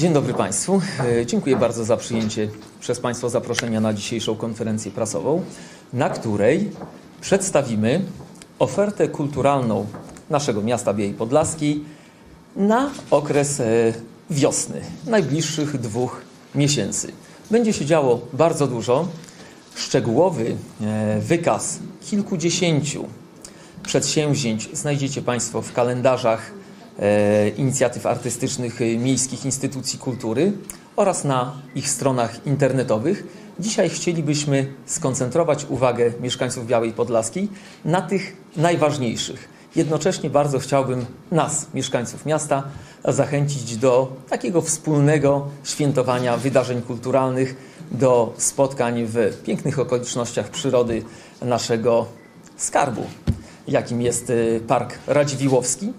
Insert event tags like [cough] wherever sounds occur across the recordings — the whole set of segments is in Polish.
Dzień dobry Państwu. E, Dziękuję bardzo za przyjęcie przez Państwa zaproszenia na dzisiejszą konferencję prasową, na której przedstawimy ofertę kulturalną naszego miasta Białej Podlaskiej na okres e, wiosny, najbliższych dwóch miesięcy. Będzie się działo bardzo dużo. Szczegółowy e, wykaz kilkudziesięciu przedsięwzięć znajdziecie Państwo w kalendarzach inicjatyw artystycznych e, miejskich instytucji kultury oraz na ich stronach internetowych. Dzisiaj chcielibyśmy skoncentrować uwagę mieszkańców Białej Podlaskiej na tych najważniejszych. Jednocześnie bardzo chciałbym nas, mieszkańców miasta, zachęcić do takiego wspólnego świętowania wydarzeń kulturalnych, do spotkań w pięknych okolicznościach przyrody naszego skarbu, jakim jest y, Park Radziwiłowski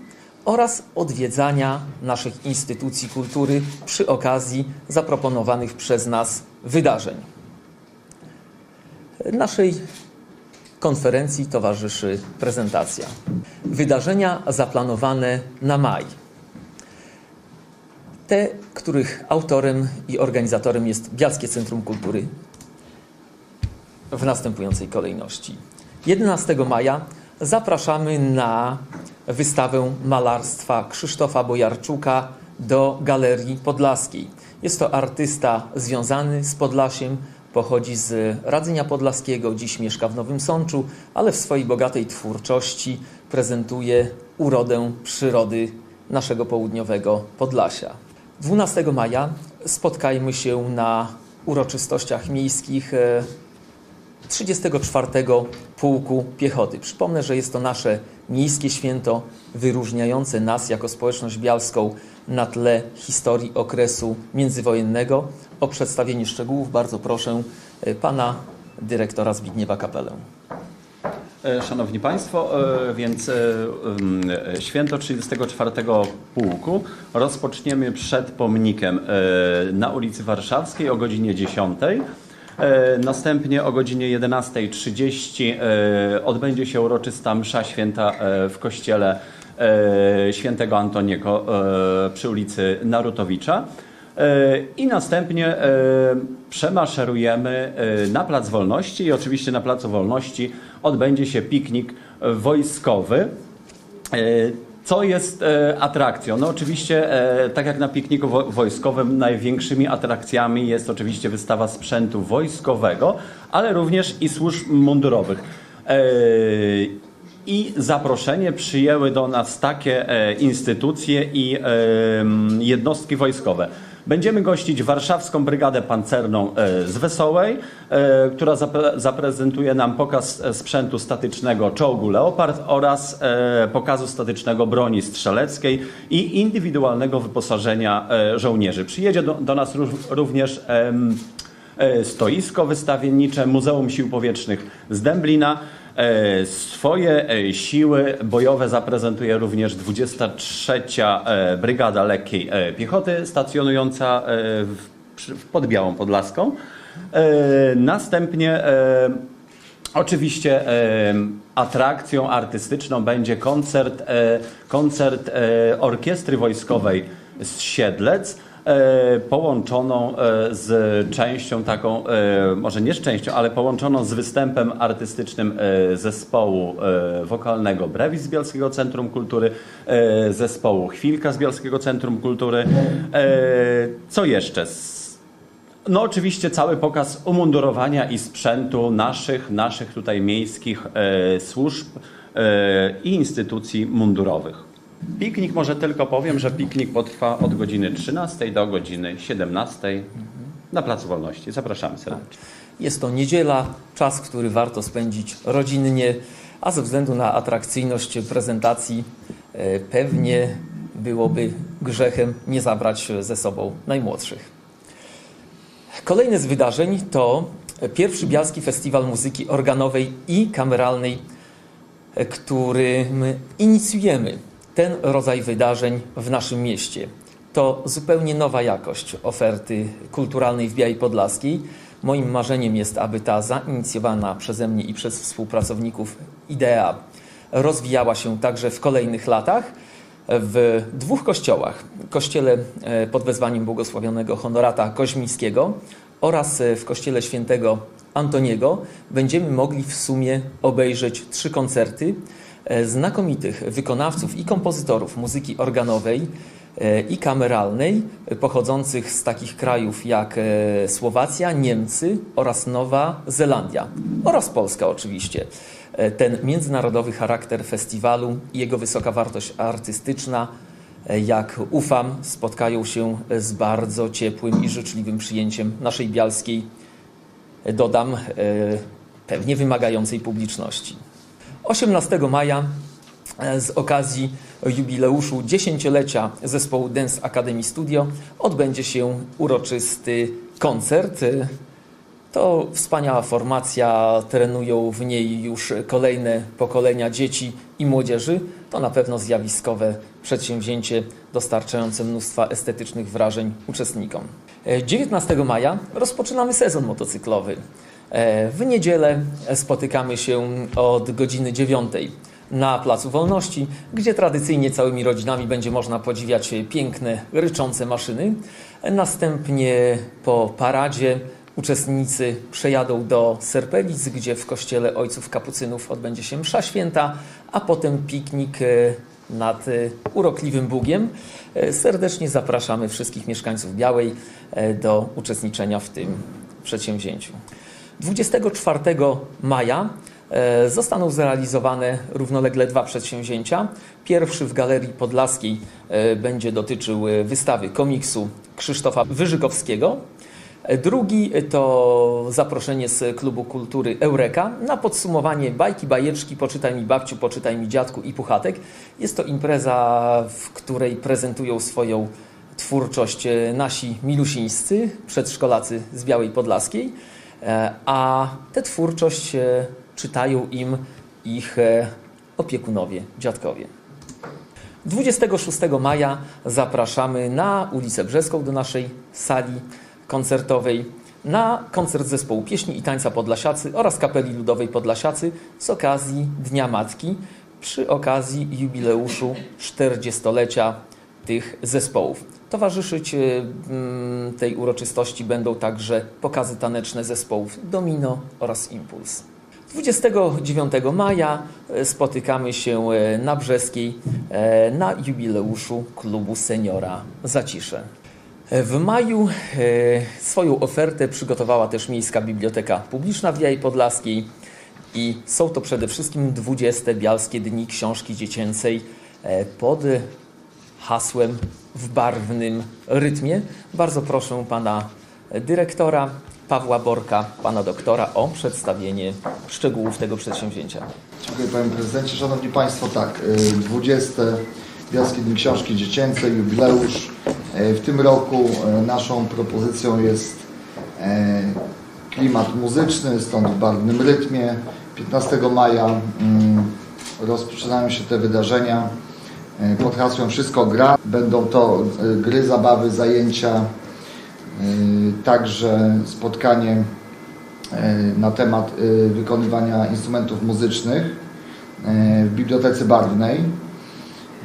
oraz odwiedzania naszych instytucji kultury przy okazji zaproponowanych przez nas wydarzeń. Naszej konferencji towarzyszy prezentacja. Wydarzenia zaplanowane na maj. Te, których autorem i organizatorem jest Bialskie Centrum Kultury w następującej kolejności. 11 maja zapraszamy na wystawę malarstwa Krzysztofa Bojarczuka do Galerii Podlaskiej. Jest to artysta związany z Podlasiem, pochodzi z Radzenia Podlaskiego, dziś mieszka w Nowym Sączu, ale w swojej bogatej twórczości prezentuje urodę przyrody naszego południowego Podlasia. 12 maja spotkajmy się na uroczystościach miejskich e, 34 Pułku Piechoty. Przypomnę, że jest to nasze miejskie święto wyróżniające nas jako społeczność bialską na tle historii okresu międzywojennego. O przedstawienie szczegółów bardzo proszę e, pana dyrektora Zbigniewa Kapelę. E, Szanowni Państwo, e, więc e, święto 34 Pułku rozpoczniemy przed pomnikiem na ulicy Warszawskiej o godzinie 10. E, Następnie o godzinie 11.30 e, odbędzie się uroczysta msza święta e, w kościele świętego Antoniego przy ulicy Narutowicza. I następnie przemaszerujemy na Plac Wolności i oczywiście na Placu Wolności odbędzie się piknik wojskowy. Co jest e, atrakcją? No oczywiście, e, tak jak na pikniku wo- wojskowym, największymi atrakcjami jest oczywiście wystawa sprzętu wojskowego, ale również i służb mundurowych. E, I zaproszenie przyjęły do nas takie e, instytucje i e, jednostki wojskowe. Będziemy gościć Warszawską Brygadę Pancerną e, z Wesołej, e, która zapre- zaprezentuje nam pokaz e, sprzętu statycznego czołgu Leopard oraz pokazu statycznego broni strzeleckiej i indywidualnego wyposażenia żołnierzy. Przyjedzie do, do nas ró- również stoisko wystawiennicze Muzeum Sił Powietrznych z Dęblina. E, Swoje e, siły bojowe zaprezentuje również 23. e, Brygada Lekkiej Piechoty stacjonująca pod Białą Podlaską. Następnie Oczywiście atrakcją artystyczną będzie koncert, koncert orkiestry wojskowej z Siedlec, połączoną e, z częścią taką, e, może nie z częścią, ale połączoną z występem artystycznym e, zespołu e, wokalnego Brevis z Bielskiego Centrum Kultury, e, zespołu Chwilka z Bielskiego Centrum Kultury. E, co jeszcze? No oczywiście cały pokaz umundurowania i sprzętu naszych, naszych tutaj miejskich e, służb e, i instytucji mundurowych. Piknik może tylko powiem, że piknik potrwa od godziny 13 do godziny 17 na Placu Wolności. Zapraszamy serdecznie. Jest to niedziela, czas, który warto spędzić rodzinnie, a ze względu na atrakcyjność prezentacji e, pewnie byłoby grzechem nie zabrać ze sobą najmłodszych. Kolejne z wydarzeń to pierwszy Bialski Festiwal Muzyki Organowej i Kameralnej, e, którym inicjujemy ten rodzaj wydarzeń w naszym mieście. To zupełnie nowa jakość oferty kulturalnej w Białej Podlaskiej. Moim marzeniem jest, aby ta zainicjowana przeze mnie i przez współpracowników idea rozwijała się także w kolejnych latach. w dwóch kościołach. Kościele e, pod wezwaniem błogosławionego Honorata Koźmińskiego oraz e, w kościele świętego Antoniego będziemy mogli w sumie obejrzeć trzy koncerty znakomitych wykonawców i kompozytorów muzyki organowej e, i kameralnej e, pochodzących z takich krajów jak e, Słowacja, Niemcy oraz Nowa Zelandia oraz Polska oczywiście. E, Ten międzynarodowy charakter festiwalu i jego wysoka wartość artystyczna, e, jak ufam, spotkają się z bardzo ciepłym i życzliwym przyjęciem naszej bialskiej, e, dodam, e, pewnie wymagającej publiczności. 18 maja e, z okazji jubileuszu dziesięciolecia zespołu Dance Academy Studio odbędzie się uroczysty koncert. E, To wspaniała formacja, trenują w niej już kolejne pokolenia dzieci i młodzieży. To na pewno zjawiskowe przedsięwzięcie dostarczające mnóstwa estetycznych wrażeń uczestnikom. E, 19 maja rozpoczynamy sezon motocyklowy. E, W niedzielę spotykamy się od godziny 9 na Placu Wolności, gdzie tradycyjnie całymi rodzinami będzie można podziwiać piękne, ryczące maszyny. Następnie po paradzie uczestnicy przejadą do Serpelic, gdzie w kościele Ojców Kapucynów odbędzie się msza święta, a potem piknik e, nad e, urokliwym Bugiem. Serdecznie zapraszamy wszystkich mieszkańców Białej do uczestniczenia w tym przedsięwzięciu. 24 maja e, zostaną zrealizowane równolegle dwa przedsięwzięcia. Pierwszy w Galerii Podlaskiej e, będzie dotyczył e, wystawy komiksu Krzysztofa Wyżykowskiego. Drugi to zaproszenie z Klubu Kultury Eureka na podsumowanie bajki, bajeczki, poczytaj mi babciu, poczytaj mi dziadku i puchatek. Jest to impreza, w której prezentują swoją twórczość nasi milusińscy, przedszkolacy z Białej Podlaskiej, a tę twórczość e, czytają im ich e, opiekunowie, dziadkowie. 26 maja zapraszamy na ulicę Brzeską do naszej sali koncertowej na koncert zespołu pieśni i tańca Podlasiacy oraz kapeli ludowej Podlasiacy z okazji Dnia Matki przy okazji jubileuszu 40-lecia tych zespołów. Towarzyszyć e, mm, tej uroczystości będą także pokazy taneczne zespołów Domino oraz Impuls. 29 maja e, spotykamy się e, na Brzeskiej na jubileuszu klubu seniora Zacisze. W maju swoją ofertę przygotowała też Miejska Biblioteka Publiczna w Białej Podlaskiej i są to przede wszystkim 20 Bialskie Dni Książki Dziecięcej e, pod hasłem w barwnym rytmie. Bardzo proszę pana dyrektora Pawła Borka, pana doktora o przedstawienie szczegółów tego przedsięwzięcia. Dziękuję Panie Prezydencie. Szanowni Państwo, tak, y, 20 Bielskie Dni Książki Dziecięcej, jubileusz. Y, W tym roku y, naszą propozycją jest y, klimat muzyczny, stąd w barwnym rytmie. 15 maja rozpoczynają się te wydarzenia y, pod hasłem Wszystko gra. Będą to y, gry, zabawy, zajęcia, y, także spotkanie e, na temat e, wykonywania instrumentów muzycznych e, w Bibliotece Barwnej.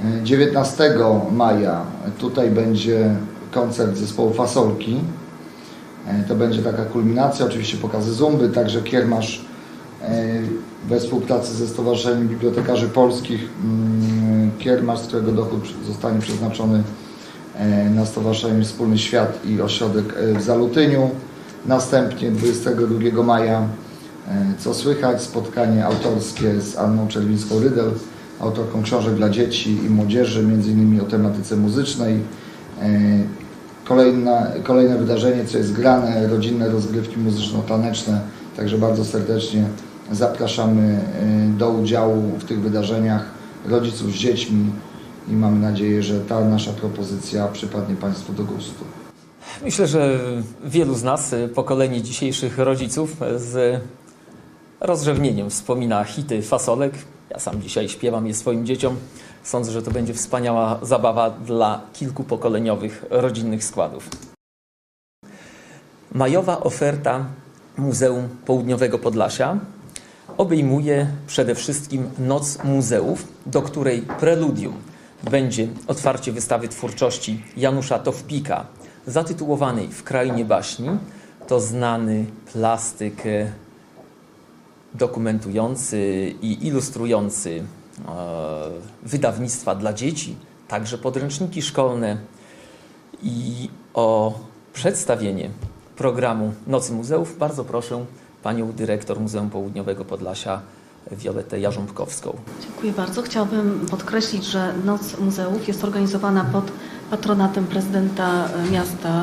E, 19 maja tutaj będzie koncert zespołu Fasolki. E, To będzie taka kulminacja, oczywiście pokazy zumby, także kiermasz e, we współpracy ze Stowarzyszeniem Bibliotekarzy Polskich, mm, kiermasz, z którego dochód zostanie przeznaczony e, na Stowarzyszenie Wspólny Świat i ośrodek e, w Zalutyniu. Następnie 22 maja e, Co słychać? Spotkanie autorskie z Anną Czerwińską-Rydel, autorką książek dla dzieci i młodzieży, m.in. o tematyce muzycznej. E, Kolejna, kolejne wydarzenie, co jest grane, rodzinne rozgrywki muzyczno-taneczne, także bardzo serdecznie zapraszamy do udziału w tych wydarzeniach rodziców z dziećmi i mamy nadzieję, że ta nasza propozycja przypadnie Państwu do gustu. Myślę, że wielu z nas, y, pokolenie dzisiejszych rodziców, y, z rozrzewnieniem wspomina hity fasolek. Ja sam dzisiaj śpiewam je swoim dzieciom. Sądzę, że to będzie wspaniała zabawa dla kilkupokoleniowych rodzinnych składów. Majowa oferta Muzeum Południowego Podlasia obejmuje przede wszystkim Noc Muzeów, do której preludium będzie otwarcie wystawy twórczości Janusza Towpika zatytułowanej W krainie baśni. To znany plastyk dokumentujący i ilustrujący e, wydawnictwa dla dzieci, także podręczniki szkolne i o przedstawienie programu Nocy Muzeów bardzo proszę panią dyrektor Muzeum Południowego Podlasia Violetę Jarząbkowską. Dziękuję bardzo. Chciałabym podkreślić, że Noc Muzeów jest organizowana pod patronatem prezydenta miasta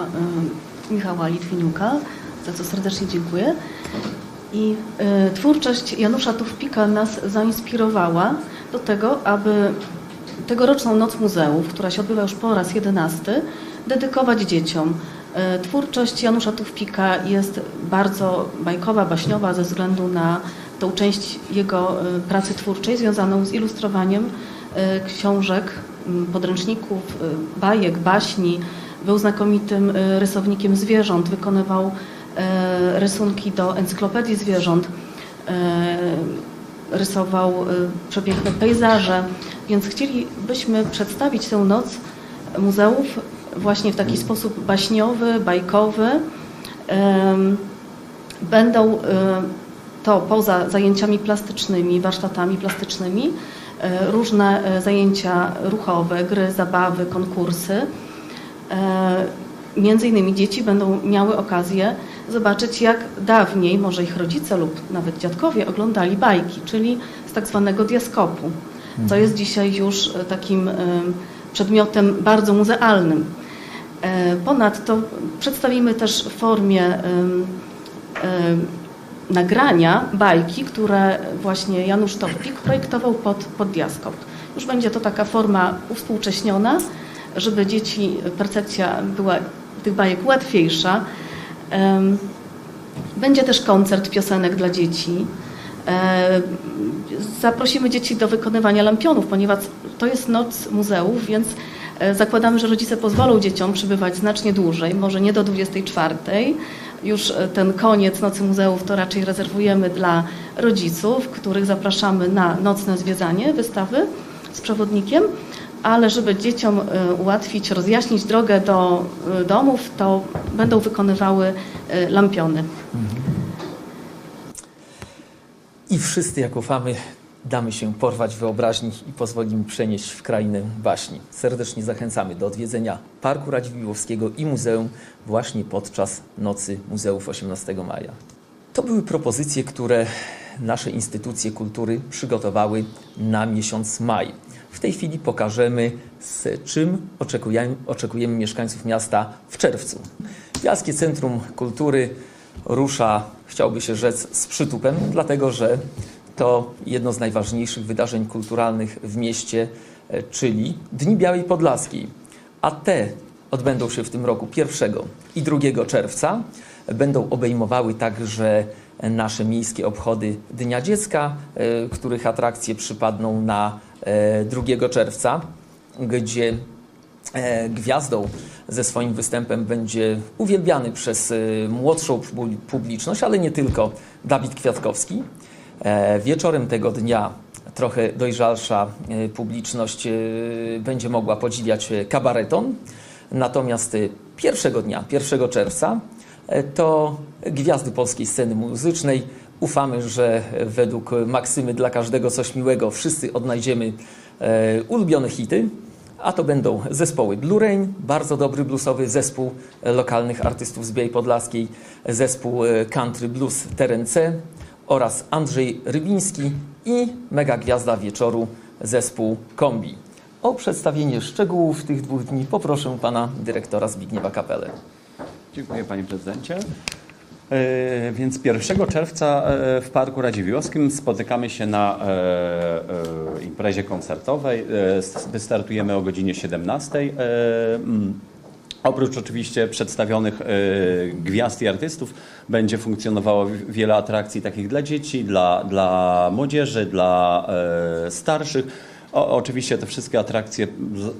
e, Michała Litwiniuka, za co serdecznie dziękuję. I e, twórczość Janusza Tówpika nas zainspirowała do tego, aby tegoroczną Noc Muzeów, która się odbywa już po raz jedenasty, dedykować dzieciom. E, Twórczość Janusza Tówpika jest bardzo bajkowa, baśniowa ze względu na tą część jego e, pracy twórczej związaną z ilustrowaniem e, książek, podręczników, bajek, baśni. Był znakomitym rysownikiem zwierząt, wykonywał rysunki do encyklopedii zwierząt, rysował przepiękne pejzaże, więc chcielibyśmy przedstawić tę noc muzeów właśnie w taki sposób baśniowy, bajkowy. Będą to poza zajęciami plastycznymi, warsztatami plastycznymi, e, różne e, zajęcia ruchowe, gry, zabawy, konkursy. E, Między innymi dzieci będą miały okazję zobaczyć, jak dawniej, może ich rodzice lub nawet dziadkowie oglądali bajki, czyli z tak zwanego diaskopu, co jest dzisiaj już takim przedmiotem bardzo muzealnym. E, Ponadto przedstawimy też w formie nagrania bajki, które właśnie Janusz Topik projektował pod, pod diaskop. Już będzie to taka forma uwspółcześniona, żeby dzieci, percepcja była tych bajek łatwiejsza. Będzie też koncert piosenek dla dzieci. E, Zaprosimy dzieci do wykonywania lampionów, ponieważ to jest noc muzeów, więc e, zakładamy, że rodzice pozwolą dzieciom przybywać znacznie dłużej, może nie do 24. Już e, ten koniec nocy muzeów to raczej rezerwujemy dla rodziców, których zapraszamy na nocne zwiedzanie wystawy z przewodnikiem, ale żeby dzieciom e, ułatwić, rozjaśnić drogę do domów, to będą wykonywały lampiony. I wszyscy, jak ufamy, damy się porwać wyobraźni i pozwolimy przenieść w krainę baśni. Serdecznie zachęcamy do odwiedzenia Parku Radziwiłłowskiego i Muzeum właśnie podczas Nocy Muzeów 18 maja. To były propozycje, które nasze instytucje kultury przygotowały na miesiąc maj. W tej chwili pokażemy, z czym oczekujemy, oczekujemy mieszkańców miasta w czerwcu. Bialskie Centrum Kultury rusza, chciałby się rzec, z przytupem, dlatego że to jedno z najważniejszych wydarzeń kulturalnych w mieście, e, czyli Dni Białej Podlaskiej. A te odbędą się w tym roku 1 i 2 czerwca. Będą obejmowały także nasze miejskie obchody Dnia Dziecka, e, których atrakcje przypadną na e, 2 czerwca, gdzie e, gwiazdą ze swoim występem będzie uwielbiany przez e, młodszą pu- publiczność, ale nie tylko Dawid Kwiatkowski. E, Wieczorem tego dnia trochę dojrzalsza e, publiczność e, będzie mogła podziwiać kabareton. Natomiast pierwszego dnia, 1 czerwca, to gwiazdy polskiej sceny muzycznej. Ufamy, że według maksymy dla każdego coś miłego wszyscy odnajdziemy ulubione hity. A to będą zespoły Blue Rain, bardzo dobry bluesowy zespół lokalnych artystów z Białej Podlaskiej, zespół country blues Teren C oraz Andrzej Rybiński i mega gwiazda wieczoru zespół Kombi. O przedstawienie szczegółów tych dwóch dni poproszę pana dyrektora Zbigniewa Kapelę. Dziękuję panie prezydencie. E, Więc 1 czerwca e, w Parku Radziwiłłowskim spotykamy się na e, imprezie koncertowej. Wystartujemy o godzinie 17. Oprócz oczywiście przedstawionych e, gwiazd i artystów będzie funkcjonowało wi- wiele atrakcji takich dla dzieci, dla, dla młodzieży, dla e, starszych. O, oczywiście te wszystkie atrakcje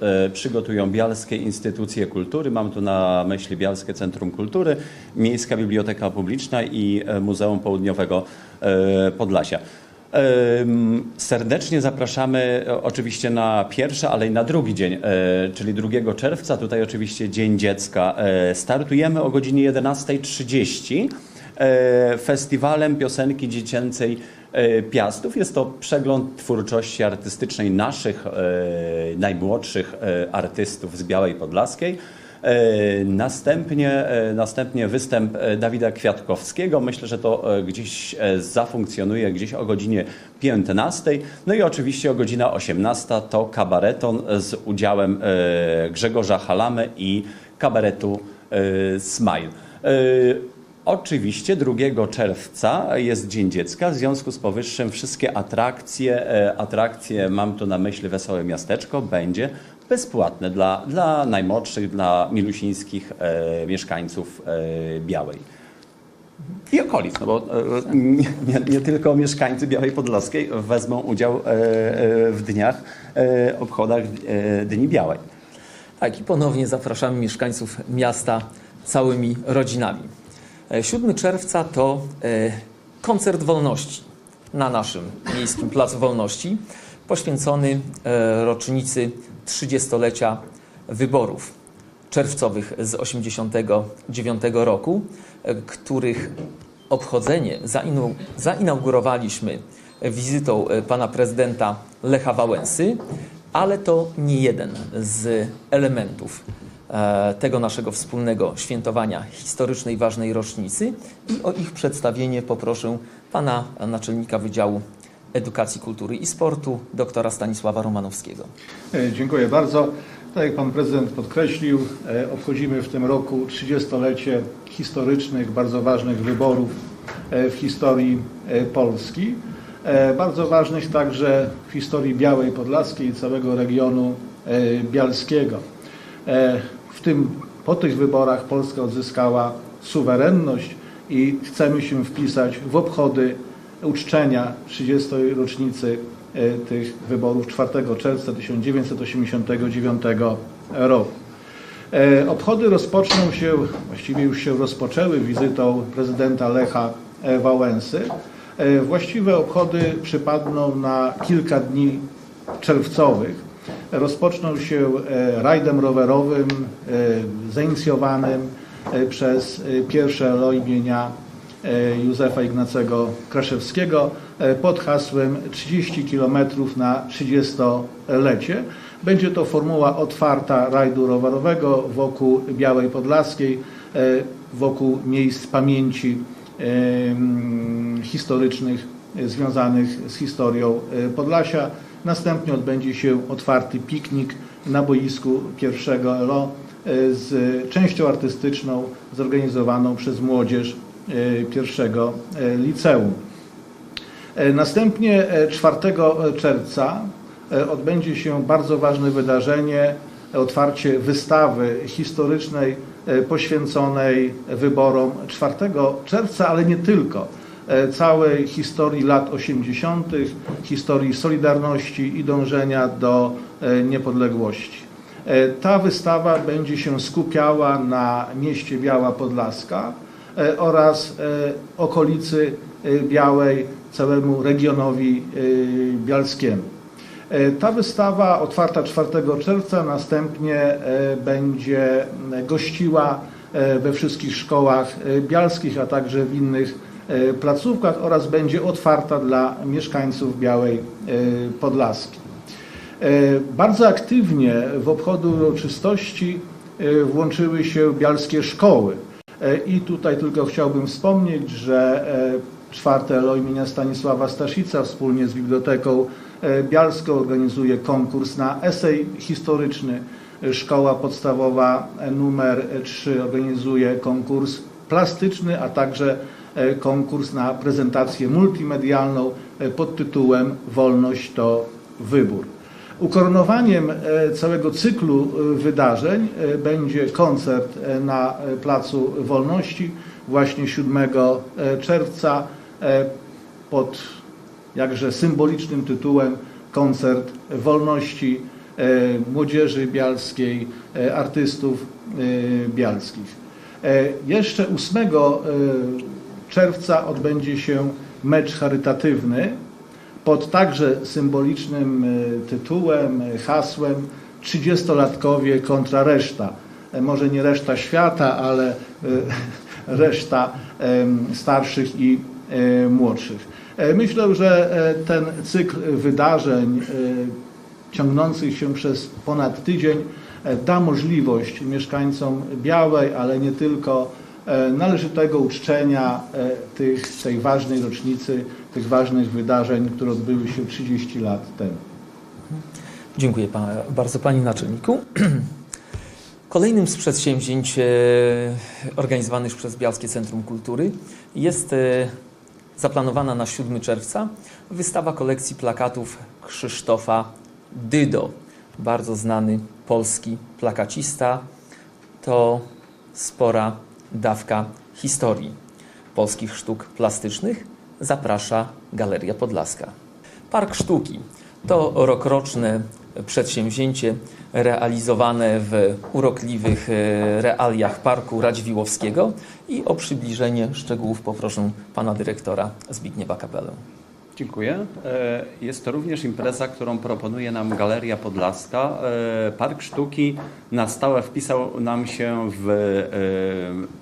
e, przygotują bialskie instytucje kultury. Mam tu na myśli Bialskie Centrum Kultury, Miejska Biblioteka Publiczna i Muzeum Południowego Podlasia. Serdecznie zapraszamy e, oczywiście na pierwszy, ale i na drugi dzień, e, czyli 2 czerwca. Tutaj oczywiście Dzień Dziecka. E, Startujemy o godzinie 11.30 e, festiwalem piosenki dziecięcej Piastów. Jest to przegląd twórczości artystycznej naszych najmłodszych artystów z Białej Podlaskiej. E, Następnie, e, następnie występ e, Dawida Kwiatkowskiego. Myślę, że to gdzieś zafunkcjonuje gdzieś o godzinie 15. No i oczywiście o godzina 18 to kabareton z udziałem Grzegorza Halamy i kabaretu Smile. Oczywiście 2 czerwca jest Dzień Dziecka. W związku z powyższym wszystkie atrakcje, atrakcje mam tu na myśli Wesołe Miasteczko, będzie bezpłatne dla, dla najmłodszych, dla milusińskich e, mieszkańców e, Białej. I okolic, no bo e, nie, nie, tylko mieszkańcy Białej Podlaskiej wezmą udział e, e, w dniach, e, obchodach Dni Białej. Tak, i ponownie zapraszamy mieszkańców miasta całymi rodzinami. E, 7 czerwca to koncert wolności na naszym miejskim Placu Wolności, poświęcony rocznicy 30-lecia wyborów czerwcowych z 1989 roku, których obchodzenie zainaugurowaliśmy wizytą e, pana prezydenta Lecha Wałęsy, ale to nie jeden z elementów e, tego naszego wspólnego świętowania historycznej ważnej rocznicy i o ich przedstawienie poproszę pana naczelnika Wydziału Edukacji, Kultury i Sportu, doktora Stanisława Romanowskiego. E, Dziękuję bardzo. Tak jak Pan Prezydent podkreślił, e, obchodzimy w tym roku 30-lecie historycznych, bardzo ważnych wyborów e, w historii Polski. Bardzo ważnych także w historii Białej Podlaskiej i całego regionu bialskiego. W tym, po tych wyborach Polska odzyskała suwerenność i chcemy się wpisać w obchody uczczenia 30. rocznicy e, tych wyborów 4 czerwca 1989 roku. E, Obchody rozpoczną się, właściwie już się rozpoczęły wizytą prezydenta Lecha e, Wałęsy. Właściwe obchody przypadną na kilka dni czerwcowych. Rozpoczną się rajdem rowerowym zainicjowanym przez pierwsze elo imienia Józefa Ignacego Kraszewskiego e, pod hasłem 30 km na 30-lecie. Będzie to formuła otwarta rajdu rowerowego wokół Białej Podlaskiej, e, wokół miejsc pamięci e, mm, historycznych e, związanych z historią e, Podlasia. Następnie odbędzie się otwarty piknik na boisku pierwszego LO e, z częścią artystyczną zorganizowaną przez młodzież e, pierwszego e, liceum. E, Następnie e, 4 czerwca e, odbędzie się bardzo ważne wydarzenie, e, otwarcie wystawy historycznej e, poświęconej wyborom 4 czerwca, ale nie tylko. E, Całej historii lat 80., historii Solidarności i dążenia do e, niepodległości. E, Ta wystawa będzie się skupiała na mieście Biała Podlaska e, oraz e, okolicy e, Białej, całemu regionowi e, bialskiemu. E, Ta wystawa otwarta 4 czerwca następnie e, będzie gościła e, we wszystkich szkołach e, bialskich, a także w innych e, placówkach oraz będzie otwarta dla mieszkańców Białej e, Podlaski. E, Bardzo aktywnie w obchody uroczystości e, włączyły się bialskie szkoły. E, I tutaj tylko chciałbym wspomnieć, że e, czwarte LO imienia Stanisława Staszica wspólnie z Biblioteką e, Bialską organizuje konkurs na esej historyczny. Szkoła podstawowa numer 3 organizuje konkurs plastyczny, a także konkurs na prezentację multimedialną pod tytułem Wolność to wybór. Ukoronowaniem e, całego cyklu e, wydarzeń e, będzie koncert na Placu Wolności właśnie 7 e, czerwca pod jakże symbolicznym tytułem Koncert Wolności Młodzieży Bialskiej, artystów bialskich. Jeszcze 8 e, czerwca odbędzie się mecz charytatywny pod także symbolicznym e, tytułem, e, hasłem 30-latkowie kontra reszta. E, Może nie reszta świata, ale [laughs] reszta starszych i młodszych. Myślę, że ten cykl wydarzeń ciągnących się przez ponad tydzień da możliwość mieszkańcom Białej, ale nie tylko, należytego uczczenia tych, tej ważnej rocznicy, tych ważnych wydarzeń, które odbyły się 30 lat temu. Dziękuję bardzo Panie Naczelniku. [clears throat] Kolejnym z przedsięwzięć e, organizowanych przez Białskie Centrum Kultury jest e, zaplanowana na 7 czerwca wystawa kolekcji plakatów Krzysztofa Dydo. Bardzo znany polski plakacista. To spora dawka historii polskich sztuk plastycznych. Zaprasza Galeria Podlaska. Park Sztuki to rokroczne przedsięwzięcie realizowane w urokliwych e, realiach Parku Radziwiłowskiego i o przybliżenie szczegółów poproszę pana dyrektora Zbigniewa Kapelę. Dziękuję. E, Jest to również impreza, którą proponuje nam Galeria Podlaska. E, Park Sztuki na stałe wpisał nam się w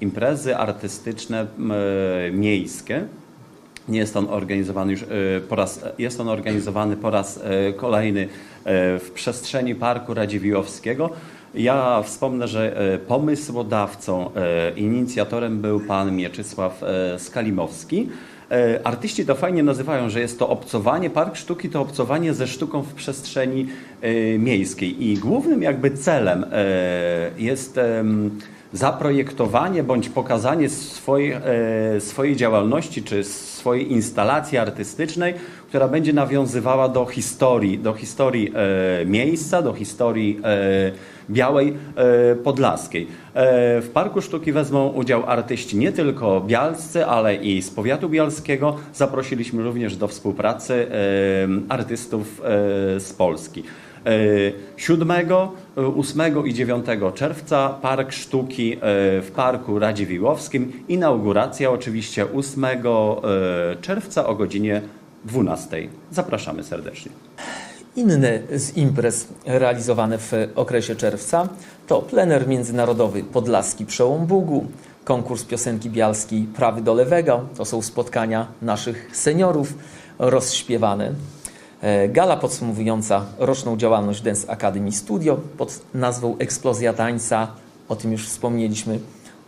imprezy artystyczne miejskie. Nie jest on organizowany już e, po raz, jest on organizowany po raz e, kolejny e, w przestrzeni Parku Radziwiłowskiego. Ja wspomnę, że pomysłodawcą, inicjatorem był pan Mieczysław Skalimowski. Artyści to fajnie nazywają, że jest to obcowanie, park sztuki to obcowanie ze sztuką w przestrzeni miejskiej. I głównym jakby celem jest zaprojektowanie bądź pokazanie swojej, e, swojej działalności czy swojej instalacji artystycznej, która będzie nawiązywała do historii, do historii e, miejsca, do historii e, Białej Podlaskiej. W Parku Sztuki wezmą udział artyści nie tylko bialscy, ale i z powiatu bialskiego. Zaprosiliśmy również do współpracy artystów z Polski. E, 7, e, 8 i 9 czerwca Park Sztuki e, w Parku Radziwiłowskim. Inauguracja oczywiście 8 e, czerwca o godzinie 12. Zapraszamy serdecznie. Inne z imprez realizowane w okresie czerwca to plener międzynarodowy Podlaski Przełom Bugu, konkurs piosenki bialskiej Prawy do Lewego, to są spotkania naszych seniorów rozśpiewane. E, Gala podsumowująca roczną działalność Dance Academy Studio pod nazwą Eksplozja Tańca, o tym już wspomnieliśmy,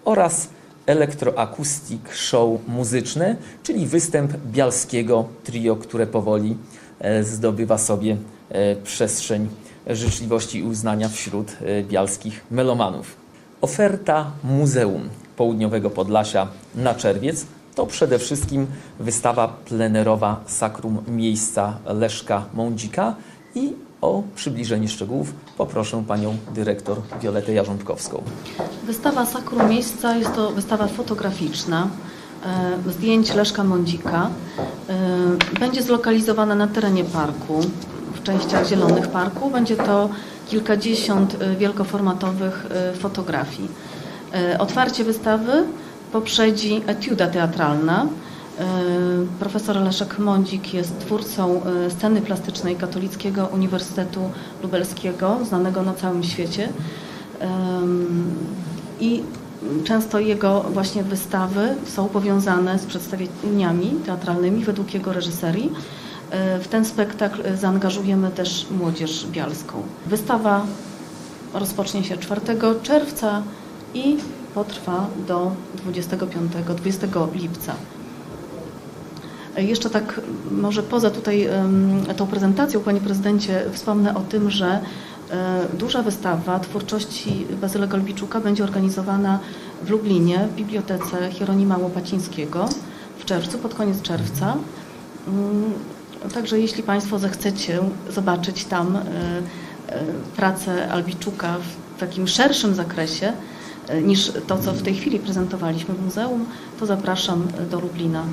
oraz Elektroakustic Show Muzyczne, czyli występ bialskiego trio, które powoli e, zdobywa sobie e, przestrzeń życzliwości i uznania wśród bialskich melomanów. Oferta Muzeum Południowego Podlasia na czerwiec to przede wszystkim wystawa plenerowa Sakrum Miejsca Leszka Mądzika i o przybliżenie szczegółów poproszę panią dyrektor Violetę Jarząbkowską. Wystawa Sakrum Miejsca jest to wystawa fotograficzna e, zdjęć Leszka Mądzika. E, Będzie zlokalizowana na terenie parku, w częściach zielonych parku. Będzie to kilkadziesiąt e, wielkoformatowych fotografii. Otwarcie wystawy poprzedzi etiuda teatralna. E, Profesor Leszek Mądzik jest twórcą e, sceny plastycznej Katolickiego Uniwersytetu Lubelskiego, znanego na całym świecie. I często jego właśnie wystawy są powiązane z przedstawieniami teatralnymi według jego reżyserii. E, W ten spektakl zaangażujemy też młodzież bialską. Wystawa rozpocznie się 4 czerwca i potrwa do 25-20 lipca. E, Jeszcze tak może poza tutaj tą prezentacją, Panie Prezydencie, wspomnę o tym, że e, duża wystawa twórczości Bazyla Golbiczuka będzie organizowana w Lublinie w Bibliotece Hieronima Łopacińskiego w czerwcu, pod koniec czerwca. Mm, Także jeśli Państwo zechcecie zobaczyć tam e, e, pracę Albiczuka w takim szerszym zakresie, niż to, co w tej chwili prezentowaliśmy w muzeum, to zapraszam do Lublina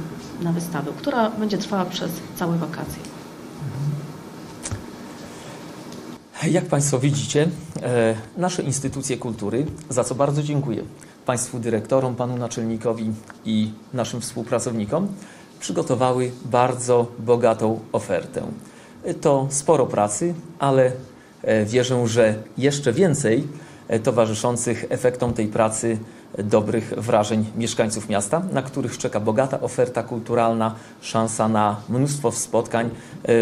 na wystawę, która będzie trwała przez całe wakacje. Jak Państwo widzicie, e, nasze instytucje kultury, za co bardzo dziękuję Państwu dyrektorom, Panu Naczelnikowi i naszym współpracownikom, przygotowały bardzo bogatą ofertę. To sporo pracy, ale e, wierzę, że jeszcze więcej e, towarzyszących efektom tej pracy e, dobrych wrażeń mieszkańców miasta, na których czeka bogata oferta kulturalna, szansa na mnóstwo spotkań e,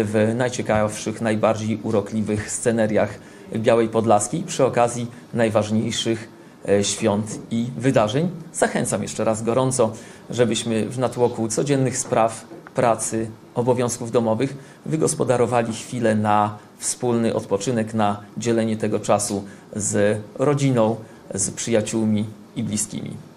w najciekawszych, najbardziej urokliwych sceneriach Białej Podlaskiej przy okazji najważniejszych e, świąt i wydarzeń. Zachęcam jeszcze raz gorąco, żebyśmy w natłoku codziennych spraw, pracy, obowiązków domowych wygospodarowali chwilę na wspólny odpoczynek, na dzielenie tego czasu z rodziną, z przyjaciółmi i bliskimi.